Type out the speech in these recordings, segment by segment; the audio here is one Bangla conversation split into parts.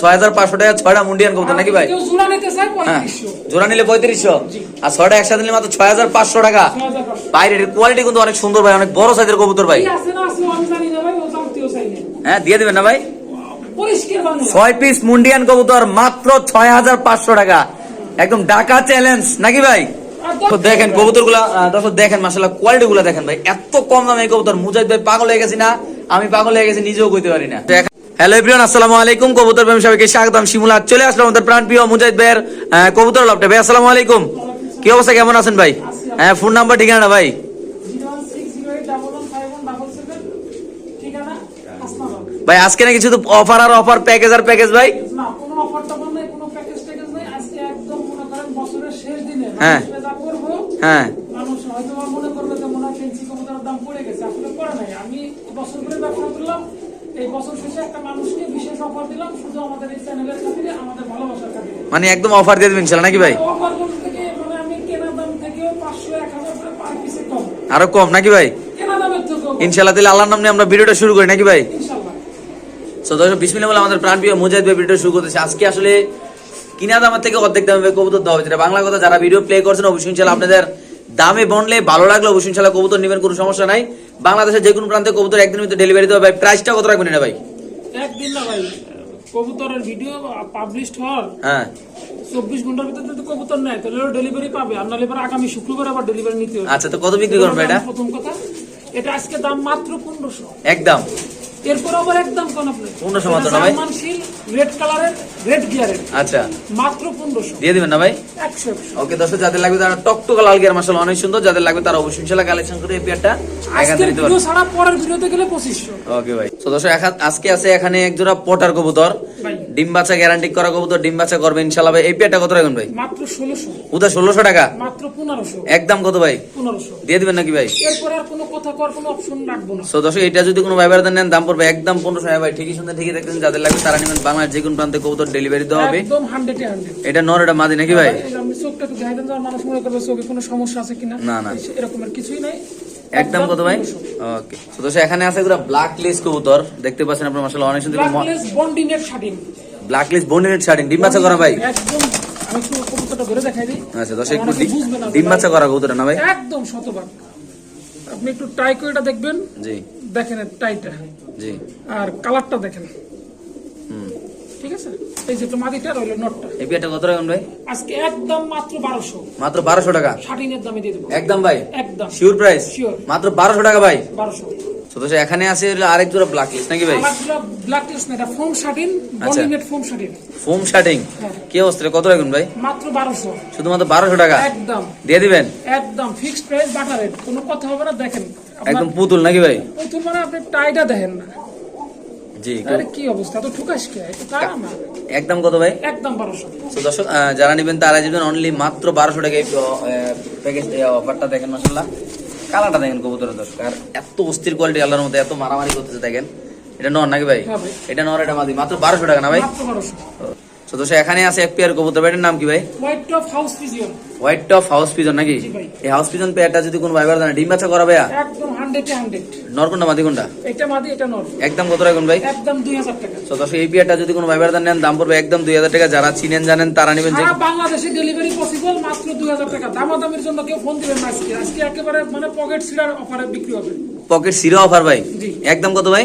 ছয় হাজার পাঁচশো টাকা ছয়টা মুন্ডিয়ান কবুতর নাকি ভাই? কেউ জোড়া নিতে চায় হ্যাঁ। জোড়া নিলে পঁয়ত্রিশশো। আর ছয়টা একসাথে নিলে মাত্র ছয় হাজার পাঁচশো। টাকা বাইরের কোয়ালিটি কিন্তু অনেক সুন্দর ভাই অনেক বড় সাইজের কবুতর ভাই। হ্যাঁ দিয়ে দিবেন না ভাই? ছয় পিস মুন্ডিয়ান কবুতর মাত্র ছয় হাজার পাঁচশো টাকা। একদম ডাকা চ্যালেঞ্জ নাকি ভাই? দেখেন কবুতরগুলা দর্শক দেখেন মাসাল্লাহ কোয়ালিটি গুলা দেখেন ভাই। এত কম দামে কবুতর মুজাহিদ ভাই পাগল হয়ে গেছি না? আমি পাগল হয়ে গেছি নিজেও কইতে পারি না। হ্যালো এভরিওয়ান আসসালামু আলাইকুম। কবুতর প্রেমী সবাইকে স্বাগতম। শিমুলা চলে আসলাম আমাদের প্রাণ প্রিয় মুজাহিদ ভাইয়ের কবুতর লপটে ভাই আসসালামু আলাইকুম। কি অবস্থা? কেমন আছেন ভাই? হ্যাঁ ফোন নাম্বার ঠিকানা ভাই? ভাই আজকে নাকি শুধু অফার আর অফার প্যাকেজ আর প্যাকেজ ভাই? হ্যাঁ। হ্যাঁ। হয়তো মনে করবে যে মনে হয় ফেন্সি কবুতরের দাম পড়ে গেছে। আসলে পড়ে নাই। আমি বছর করে ব্যবসা করলাম এই বছর শেষে একটা মানুষকে বিশেষ অফার দিলাম শুধু আমাদের এই চ্যানেলের খাতিরে আমাদের ভালোবাসার খাতিরে। মানে একদম অফার দিয়ে দেবেন নাকি ভাই? অফার বলতে থেকে মানে আমি কেনা দাম থেকেও পাঁচশো এক করে পার পিসে কম। আরও কম নাকি ভাই? কেনা দামের। ইনশাল্লাহ তাহলে আল্লাহর নাম আমরা ভিডিওটা শুরু করি নাকি ভাই? ইনশাল্লাহ। সো দর্শক বিসমিল্লাহ বলে আমাদের প্রাণ প্রিয় মুজাহিদ ভাই ভিডিও শুরু করতেছে। আজকে আসলে কিনা দামের থেকে অর্ধেক দামে কবুতর দেওয়া হয়েছে। বাংলা কথা যারা ভিডিও প্লে করছেন অবশ্যই আপনাদের দামে বনলে ভালো লাগলে অবশ্যই ইনশাল্লাহ কবুতর নেবেন কোনো সমস্যা নাই। বাংলাদেশের যে কোনো প্রান্তে কবুতর একদিনের ভিতরে ডেলিভারি দেওয়া ভাই প্রাইসটা কত রাখবেন এটা ভাই? একদিন না ভাই। কবুতরের ভিডিও পাবলিশ হওয়ার হ্যাঁ। চব্বিশ ঘণ্টার ভিতরে যদি কবুতর নেয় তাহলে ডেলিভারি পাবে। আর নাহলে এবার আগামী শুক্রবার আবার ডেলিভারি নিতে হবে। আচ্ছা তো কত বিক্রি করবেন এটা প্রথম কথা। এটা আজকে দাম মাত্র পনেরোশো। একদম। এরপর আবার একদম কোন আপনি 1500 মাত্র না ভাই? রেড কালারের রেড গিয়ারের। আচ্ছা। মাত্র পনেরোশো। দিয়ে দিবেন না ভাই? একশো ওকে দর্শক যাদের লাগবে তারা টকটকা লাল গিয়ার মাসাল অনেক সুন্দর। যাদের লাগবে তারা অবশ্যই ইনশাল্লাহ কালেকশন করে এই পেয়ারটা ছাড়া পরের ভিডিওতে গেলে পঁচিশশো। ওকে ভাই। তো এখন- আজকে আছে এখানে এক জোড়া পটার কবুতর। ডিম বাচ্চা গ্যারান্টি করা কবুতর ডিম বাচ্চা করবে ইনশাল্লাহ ভাই। এই পেয়ারটা কত রাখবেন ভাই? মাত্র ষোলোশো। উদা ষোলোশো টাকা? মাত্র পনেরোশো। একদম কত ভাই? পনেরোশো। দিয়ে দিবেন নাকি ভাই? এরপর আর কোনো কথা কর কোনো অপশন রাখব না। তো দর্শক এটা যদি কোনো ভাইবার নেন দাম পড়বে একদম পনেরোশো টাকা। ভাই ঠিকই শুনতে ঠিকই দেখতেছেন যাদের লাগবে তারা নেবেন বাংলার যে কোনো প্রান্তে কবুতর ডেলিভারি দেওয়া হবে। এটা নর এটা মাদি নাকি ভাই? মানুষ মনে করবে চোখে কোনো সমস্যা আছে কিনা। না, না। এরকমের কিছুই নাই। একদম কত ভাই? ওকে তো এখানে আছে এগুলো ব্ল্যাক লিস্ট কবুতর। দেখতে পাচ্ছেন আপনার মাসাল অনেক সুন্দর ব্ল্যাকলেস বন্ডিনেট শাটিং ব্ল্যাক লিস্ট বোনের শার্টিং ডিম বাচ্চা করা ভাই? একদম আমি একটু কবুতরটা ধরে দেখাই দিই। আচ্ছা দর্শক একটু ডিম বাচ্চা করা কবুতর না ভাই? একদম শতভাগ। আপনি একটু টাই করেটা দেখবেন। জি। দেখেন টাইটা। জি। আর কালারটা দেখেন। হুম। ঠিক আছে? এই যে মাটিটা রইল নটটা। এই বিয়াটা কত রাখবেন ভাই? আজকে একদম মাত্র 1200 মাত্র 1200 টাকা? শাটিনের দামে দিয়ে দেব। একদম ভাই? একদম। শিওর প্রাইস শিওর মাত্র 1200 টাকা ভাই? বারোশো। তো এখানে আছে আরেক জোড়া ব্ল্যাক লিস্ট নাকি ভাই? না এটা ফোম শাটিন আচ্ছা। বন্ডিনেট ফোম শাটিন ফোম শার্টিং হ্যাঁ। কি অবস্থা কত রাখবেন ভাই? মাত্র শুধুমাত্র বারোশো টাকা? একদম। দিয়ে দিবেন? একদম ফিক্সড প্রাইস বাটার রেট কোনো কথা হবে না দেখেন। একদম পুতুল নাকি ভাই? প্রথম মানে আপনি টাইটা দেখেন না। জি কি অবস্থা? তো ঠুকাস কে? এটা তা না একদম কত ভাই? একদম বারোশো। তো দর্শক যারা নেবেন তারা যাবেন অনলি মাত্র বারোশো টাকা প্যাকেজ অফারটা দেখেন মাসাল্লাহ কালারটা দেখেন কবুতরের দর্শক। আর এত অস্থির কোয়ালিটি আল্লাহর মধ্যে এত মারামারি করতেছে দেখেন। এটা নর নাকি ভাই? হ্যাঁ এটা নর এটা মাদি। মাত্র বারোশো টাকা না ভাই? তো দর্শক এখানে আছে এক পেয়ার কবুতর। এটার নাম কি ভাই? White top house pigeon white top house pigeon নাকি? এই হাউস পিজন পেয়ারটা যদি কোনো ভাইবার জানে ডিম বাচ্চা করা ভাইয়া? একদম হান্ড্রেডে হান্ড্রেড নর কোনটা এটা মাদি এটা নর। একদম কত রাখুন ভাই? একদম দুই হাজার টাকা। তো দর্শক এই পেয়ারটা যদি কোনো নেন দাম পড়বে একদম দুই হাজার টাকা। যারা চিনেন জানেন তারা নেবেন যে বাংলাদেশে ডেলিভারি পসিবল মাত্র দুই হাজার টাকা। দামাদামির জন্য কেউ ফোন দিবেন আজকে। আজকে একেবারে মানে পকেট সিরার অফারে বিক্রি হবে। পকেট সিরা অফার ভাই? একদম কত ভাই?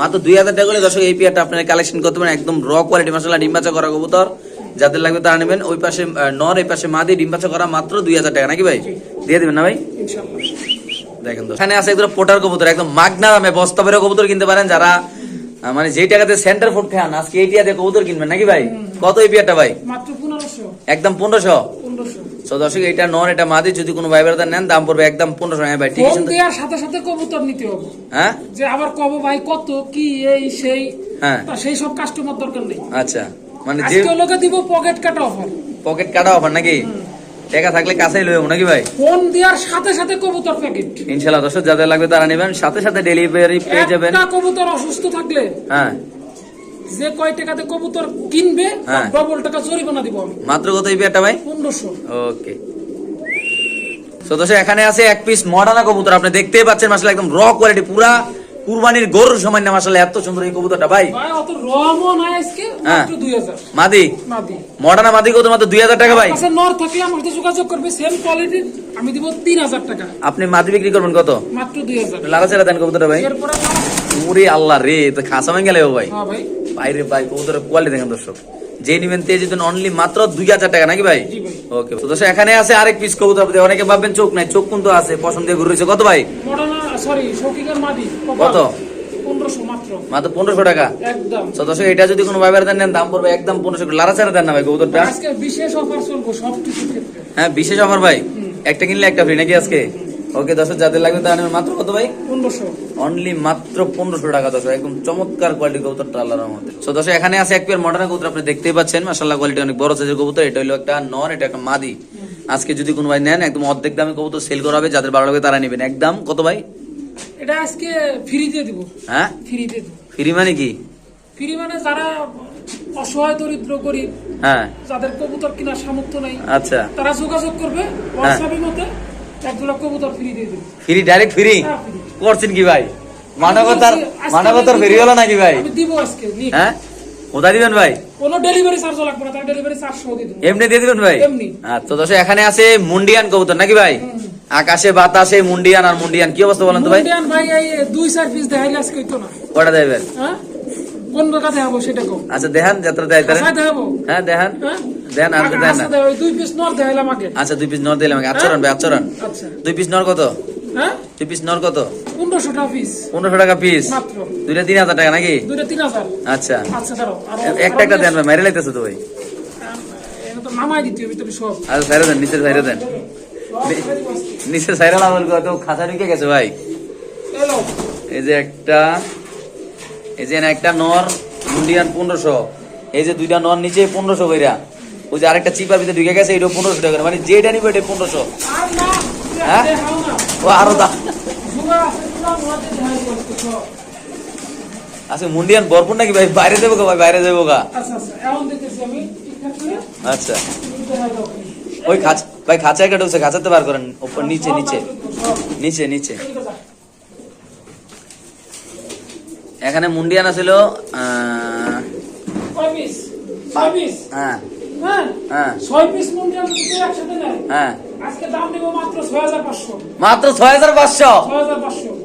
মাত্র দুই হাজার টাকা করে দর্শক এই পেয়ারটা আপনারা কালেকশন করতে পারেন। একদম র কোয়ালিটি মশলা ডিম বাচ্চা করা কবুতর। যাদের লাগবে তারা নেবেন। ওই পাশে নর এই পাশে মা দিয়ে ডিম বাচ্চা করা মাত্র দুই হাজার টাকা। নাকি ভাই? দিয়ে দেবেন না ভাই? দেখেন তো এখানে আছে এগুলো পোটার কবুতর একদম মাগনা দামে বস্তা বেরো কবুতর কিনতে পারেন যারা মানে যেই টাকাতে সেন্টার ফুড খান আজকে এই টিয়াতে কবুতর কিনবেন নাকি ভাই? কত এই পেয়ারটা ভাই? একদম পনেরোশো? তো দর্শক এটা নর এটা মাদি যদি কোনো ভাই বেড়াতে নেন দাম পড়বে একদম পনেরোশো। হ্যাঁ ভাই ঠিক আছে দেওয়ার সাথে সাথে কবুতর নিতে হবে। হ্যাঁ? যে আবার কব ভাই কত কি এই সেই হ্যাঁ। সেই সব কাস্টমার দরকার নেই। আচ্ছা মানে যে লোকে দিব পকেট কাটা অফার পকেট কাটা অফার নাকি? টাকা থাকলে কাছেই লইব নাকি ভাই? ফোন দেওয়ার সাথে সাথে কবুতর প্যাকেট ইনশাল্লাহ দর্শক যাদের লাগবে তারা নেবেন। সাথে সাথে ডেলিভারি পেয়ে যাবেন। একটা কবুতর অসুস্থ থাকলে হ্যাঁ। যে কয় টাকাতে কবুতর কিনবে হ্যাঁ। ডবল টাকা জরিমানা দিব আমি। মাত্র কত এই ভাই? পনেরোশো। ওকে তো দর্শক এখানে আছে এক পিস মডার্না কবুতর। আপনি দেখতেই পাচ্ছেন মাসলে একদম র কোয়ালিটি পুরা কুরবানির গরুর সময় না মাসাল্লাহ এত সুন্দর এই কবুতরটা ভাই। হ্যাঁ। মাদি? মডার্না মাদি কত? মাত্র দুই হাজার টাকা ভাই। নর থাকলে আমার যোগাযোগ করবে সেম কোয়ালিটির আমি দিব তিন হাজার টাকা। আপনি মাদি বিক্রি করবেন কত? মাত্র দুই হাজার। দেন কবুতরটা ভাই। ওরে আল্লাহ রে তো খাসা ভেঙে গেলে ভাই। হ্যাঁ ভাই। বাইরে ভাই কবুতরের কোয়ালিটি দেখেন দর্শক। যে নিবেন তেজ দিবেন অনলি মাত্র দুই হাজার টাকা নাকি ভাই? ওকে তো দর্শক এখানে আছে আরেক পিস কবুতর অনেকে ভাববেন চোখ নাই চোখ কিন্তু আছে পছন্দ ঘুরে কত ভাই? সরি শৌকিকের মাদি কত? মাত্র। পনেরোশো টাকা? একদম। তো দর্শক এটা যদি কোনো নেন দাম পড়বে একদম পনেরোশো দেন না ভাই কবুতরটা। আজকে বিশেষ অফার চলবো সব হ্যাঁ বিশেষ অফার ভাই। একটা কিনলে একটা ফ্রি নাকি আজকে? ওকে দর্শক যাদের লাগবে তারা মাত্র কত ভাই? পনেরোশো। অনলি মাত্র পনেরোশো টাকা দর্শক। একদম চমৎকার কোয়ালিটি কবুতরটা আল্লাহর মধ্যে তো দর্শক এখানে আছে এক পেয়ার মডার্ন কবুতর আপনি দেখতেই পাচ্ছেন। মাসাল্লাহ কোয়ালিটি অনেক বড় সাইজের কবুতর। এটা হলো একটা নন এটা একটা মাদি। আজকে যদি কোনো ভাই নেন একদম অর্ধেক দামে কবুতর সেল করা হবে। যাদের ভালো লাগবে তারা নেবেন। একদম কত ভাই? এটা আজকে ফ্রি দিয়ে দিব। হ্যাঁ? ফ্রি দিয়ে দিব। ফ্রি মানে কি? ফ্রি মানে যারা অসহায় দরিদ্র গরিব হ্যাঁ। যাদের কবুতর কেনার সামর্থ্য নাই আচ্ছা। তারা যোগাযোগ করবে হোয়াটসঅ্যাপের মধ্যে এক জোড়া কবুতর ফ্রি দিয়ে দেবে। Free direct free? হ্যাঁ, করছেন কি ভাই? মানবতার মানবতার ফ্রি হলো নাকি ভাই? আমি দিব আজকে হ্যাঁ? কোথায় দিবেন ভাই? কোনো ডেলিভারি চার্জও লাগবে না তার ডেলিভারি চার্জ সহ দিয়ে দেবো। এমনি দিয়ে দিবেন ভাই? এমনি। আচ্ছা দর্শক এখানে আছে মুন্ডিয়ান কবুতর নাকি ভাই? আকাশে বাতাসে মুন্ডিয়ান আর মুন্ডিয়ান কি অবস্থা বলেন তো ভাই? মুন্ডিয়ান ভাই এই দুই চার পিস দেখাইলে আজকে হইতো না। কটা দেবেন হ্যাঁ? কোন টাকা দেখাবো সেটা কো আচ্ছা দেখান যাত্রা দেয় তারা আচ্ছা দেখাবো হ্যাঁ দেখান। হ্যাঁ? দেন আর দেন না। আচ্ছা দুই পিস নর দেখাইলাম আগে। আচ্ছা দুই পিস নর দিলাম আমাকে আচরণ ভাই আচরণ আচ্ছা। দুই পিস নর কত? হ্যাঁ? দুই পিস নর কত? টাকা পিস টাকা পিস মাত্র। দুইটা টাকা নাকি? দুইটা আচ্ছা। আচ্ছা একটা একটা দেন ভাই মাইরে লাইতেছে তো ভাই। এটা তো নামাই দিতে হবে সব। আর সাইরে দেন সাইরে দেন। নিচের সাইরে লাগাল কত খাঁচা ঢুকে গেছে ভাই। এই যে একটা এই যে একটা নর ইন্ডিয়ান পনেরোশো। এই যে দুইটা নর নিচে পনেরোশো কইরা। ওই যে আরেকটা চিপার ভিতরে ঢুকে গেছে এটা পনেরোশো টাকা। মানে যেটা নিবে এটা পনেরোশো। হ্যাঁ? ও আরও দাম সব আচ্ছা মুন্ডিয়ান ভরপুর নাকি ভাই? বাইরে যাব গা ভাই বাইরে যাব গা। আচ্ছা ওই খাঁচ ভাই খাঁচা একটা ঢুকছে খাঁচাতে বার করেন উপর নিচে নিচে। নিচে নিচে। এখানে মুন্ডিয়ান আছিল হ্যাঁ। হ্যাঁ? হ্যাঁ। হ্যাঁ। মাত্র ছয় হাজার পাঁচশো।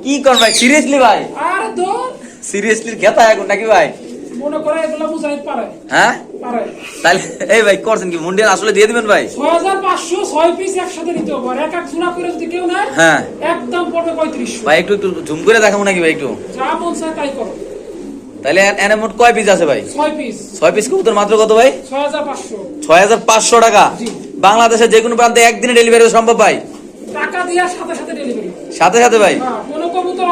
কি কর ভাই সিরিয়াসলি ভাই? সিরিয়াসলি খেতা এখন নাকি ভাই? হ্যাঁ? তাহলে এই ভাই করছেন কি? আসলে দিয়ে দিবেন ভাই? ছয় হাজার পাঁচশো ছয় পিস একসাথে নিতে হবে। এক এক জোড়া করে যদি কেউ নেয় হ্যাঁ। একদম পড়বে পঁয়ত্রিশশো। ভাই একটু একটু ঝুম করে দেখাবো নাকি ভাই একটু? যা মন চায় তাই করো। তাহলে এ- এনে মোট কয় পিস আছে ভাই? ছয় পিস। ছয় পিস কবুতর মাত্র কত ভাই? ছয় হাজার পাঁচশো টাকা। বাংলাদেশের যে কোনো প্রান্তে একদিনে ডেলিভারি সম্ভব ভাই? টাকা দেওয়ার সাথে সাথে ডেলিভারি সাথে সাথে ভাই? হ্যাঁ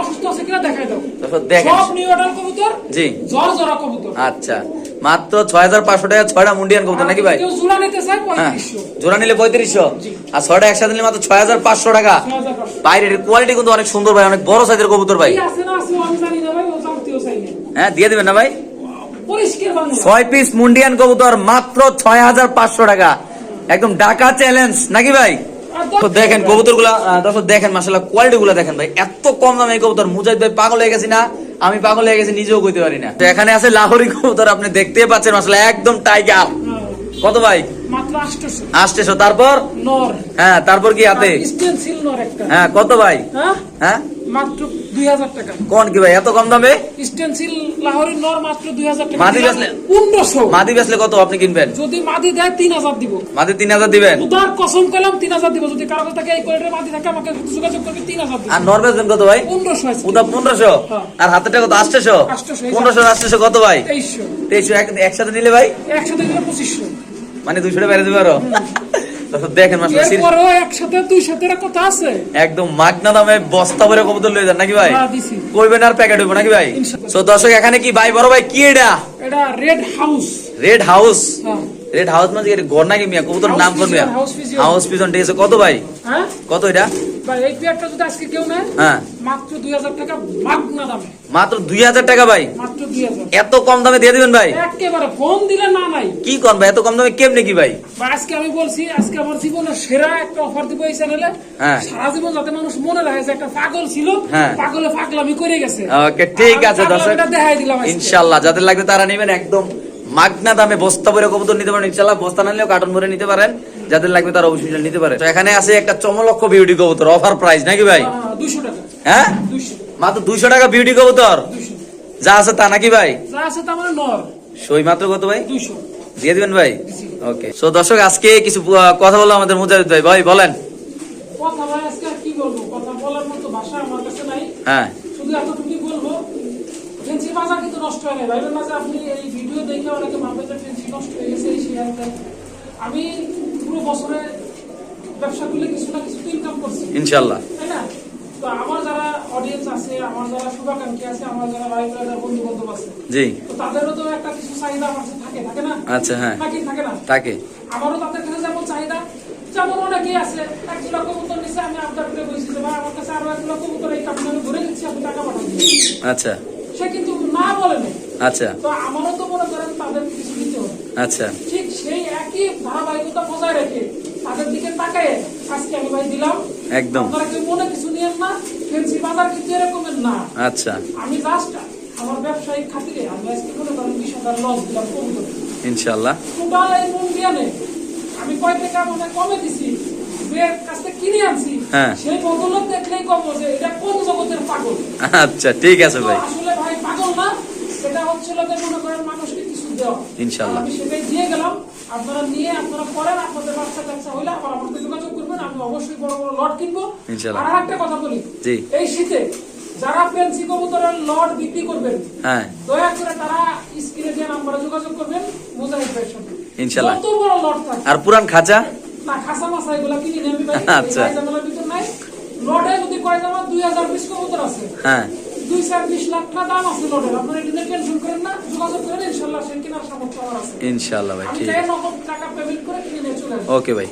অসুস্থ আছে কিনা দেখাই দাও। তারপর দেখেন। সব নিউ কবুতর জি। জ্বর জরা কবুতর। আচ্ছা মাত্র ছয় হাজার পাঁচশো টাকা ছয়টা মুন্ডিয়ান কবুতর নাকি ভাই? জোড়া নিতে হ্যাঁ জোড়া নিলে পঁয়ত্রিশশো। আর ছয়টা একসাথে নিলে মাত্র ছয় হাজার পাঁচশো। টাকা বাইরের কোয়ালিটি কিন্তু অনেক সুন্দর ভাই অনেক বড় সাইজের কবুতর ভাই। হ্যাঁ দিয়ে দিবেন না ভাই? ছয় পিস মুন্ডিয়ান কবুতর মাত্র ছয় হাজার পাঁচশো টাকা। একদম ডাকা চ্যালেঞ্জ নাকি ভাই? তো দেখেন কবুতরগুলা দর্শক দেখেন মাসাল্লাহ কোয়ালিটি গুলা দেখেন ভাই এত কম দামে কবুতর। মুজাহিদ ভাই পাগল হয়ে গেছি না আমি পাগল হয়ে গেছি নিজেও কইতে পারি না। তো এখানে আছে লাহোরি কবুতর আপনি দেখতে পাচ্ছেন মাসাল্লাহ একদম টাইগার কত ভাই? আসতেছো তারপর? হ্যাঁ তারপর কি হাতে? হ্যাঁ কত ভাই? হ্যাঁ? হ্যাঁ? মাত্র দুই হাজার টাকা। কোন কি ভাই এত কম দামে? স্টেনসিল লাহোরের নর মাত্র দুই হাজার টাকা। মাদি বেচলে- পনেরোশো। মাদি বেচলে কত আপনি কিনবেন? যদি মাদি দেয় তিন হাজার দিব। মাদি তিন হাজার দিবেন? উদার কসম করলাম তিন হাজার দিব। যদি কারও থেকে এই কোয়ালিটির মাদি থাকে আমাকে যোগাযোগ করবে তিন হাজার দিব। আর নর বেচবেন কত ভাই? হ্যাঁ। আর হাতেটা কত আসতেছো 800 এই পনেরোশো আসতেছো কত ভাই? তেইশশো। তেইশশো একসাথে নিলে ভাই? একসাথে মানে দুইশো টাকা বেড়ে দিবে আরও? দেখেন এরপরেও একসাথে দুই সাথে কথা আছে। একদম মাগনা দামে বস্তা ভরে কবুতর লয়ে যান নাকি ভাই? হ্যাঁ। কইবেন আর প্যাকেট হইব নাকি ভাই? দর্শক এখানে কি ভাই বড় ভাই কি এটা? এটা রেড হাউস রেড হাউস হ্যাঁ। রেড হাউস মানে কি? ঘর নাকি মিয়া? কবুতর নাম pigeon। হাউস পিজন ঠিক আছে। কত ভাই? হ্যাঁ? কত এটা? ভাই এই পেয়ারটা যদি আজকে কেউ নেয় হ্যাঁ। মাত্র দুই হাজার টাকা ভাই? এত কম দামে দিয়ে দিবেন ভাই? একেবারে ফোন দিলে না নাই। কি কন ভাই? এত কম দামে কেমনে কি ভাই? আজকে আমি বলছি আজকে আমার জীবনের সেরা একটা অফার দিব এই চ্যানেলে। সারা জীবন যাতে মানুষ মনে রাখে যে একটা পাগল ছিল হ্যাঁ। পাগলে পাগলামি করে গেছে। ওকে ঠিক আছে দর্শক। দেখাই দিলাম। ইনশাল্লাহ যাদের লাগবে তারা নেবেন একদম মাগনা দামে বস্তা ভরে কবুতর নিতে পারেন ইনশাল্লাহ বস্তা না নিলেও কার্টন ভরে নিতে পারেন। যাদের লাগবে তারা অবশ্যই নিতে পারেন তো এখানে আছে একটা চমলক্ষ বিউটি কবুতর অফার প্রাইস নাকি ভাই? হ্যাঁ, মাত্র দুইশো টাকা বিউটি কবুতর? যা আছে তা নাকি ভাই? মানে সই মাত্র কত ভাই? দিয়ে দিবেন ভাই? ওকে সো দর্শক আজকে কিছু কথা বলল আমাদের মুজাহিদ ভাই। ভাই বলেন। কথা ভাই আজকে কি বলব? কথা বলার মতো ভাষা আমার কাছে নাই। হ্যাঁ। শুধু বাজার কিন্তু নষ্ট হয় না। ভাইবেন না যে আপনি এই ভিডিও দেখে অনেকে ভাববে যে ফেন্সি নষ্ট হয়ে গেছে এই একটা আমি পুরো বছরে ব্যবসা করলে কিছু না কিছু ইনকাম করছি। ইনশাল্লাহ তাই না? তো আমার যারা অডিয়েন্স আছে আমার যারা শুভাকাঙ্ক্ষী আছে আমার যারা ভাই ব্রাদার বন্ধু বান্ধব আছে জি। তো তাদেরও তো একটা কিছু চাহিদা আমার থাকে থাকে না? আচ্ছা হ্যাঁ। নাকি থাকে না? তাকে আমারও তাদের কাছে যেমন চাহিদা যেমন অনেকেই আছে এক জোড়া কবুতর নিচে আমি আবদার করে বলছি যে ভাই আমার কাছে আরও এক জোড়া কবুতর এই কাপড় আমি ধরে নিচ্ছি আপনি টাকা দিন আচ্ছা। সে কিন্তু না বলে আচ্ছা। তো আমারও তো মনে করেন তাদের কিছু দিতে হবে। আচ্ছা। ঠিক সেই একই ধারাবাহিকতা বজায় রেখে তাদের দিকে তাকায় আজকে আমি ভাই দিলাম। একদম। আপনারা কেউ মনে কিছু নিয়েন না ফেন্সি বাজার কিন্তু এরকমের না। আচ্ছা। আমি আমার ব্যবসায়িক খাতিরে আমি আজকে মনে করেন বিশ হাজার লস দিলাম কবুতর ইনশাল্লাহ টোটাল এই মন। আমি কয় টাকা মানে কমে দিছি হ্যাঁ। সেই বদলত দেখলেই কম যে এটা কোন জগতের পাগল। আচ্ছা ঠিক আছে ভাই আসলে ভাই পাগল না মনে করেন মানুষকে কিছু দেওয়া। ইনশাল্লাহ। আমি সেটাই দিয়ে গেলাম। আপনারা নিয়ে আপনারা করেন আপনাদের বাচ্চা কাচ্চা হইলে আবার যোগাযোগ করবেন আমি অবশ্যই বড় বড় লট কিনবো। আর একটা কথা বলি এই শীতে যারা পেন্সি কবুতরের লট বিক্রি করবেন হ্যাঁ। দয়া করে তারা স্ক্রিনে যে নাম্বারে যোগাযোগ করবেন মুজাহিদ ভাইয়ের। কত বড় লট থাকে। আর পুরান খাঁচা? না খাসা মাসা এগুলা কিনি নি আমি ভাই আচ্ছা। লটে যদি কয় জামা দুই হাজার বিশ কবুতর আছে। হ্যাঁ। দুই চার বিশ লাখ টাকা দাম আছে লটের আপনারা এটা নিয়ে টেনশন করেন না যোগাযোগ করেন ইনশাল্লাহ সে কেনার সামর্থ্য আমার আছে। ইনশাল্লাহ ভাই ঠিক আছে। নগদ টাকা পেমেন্ট করে কিনে নিয়ে চলে ওকে ভাই।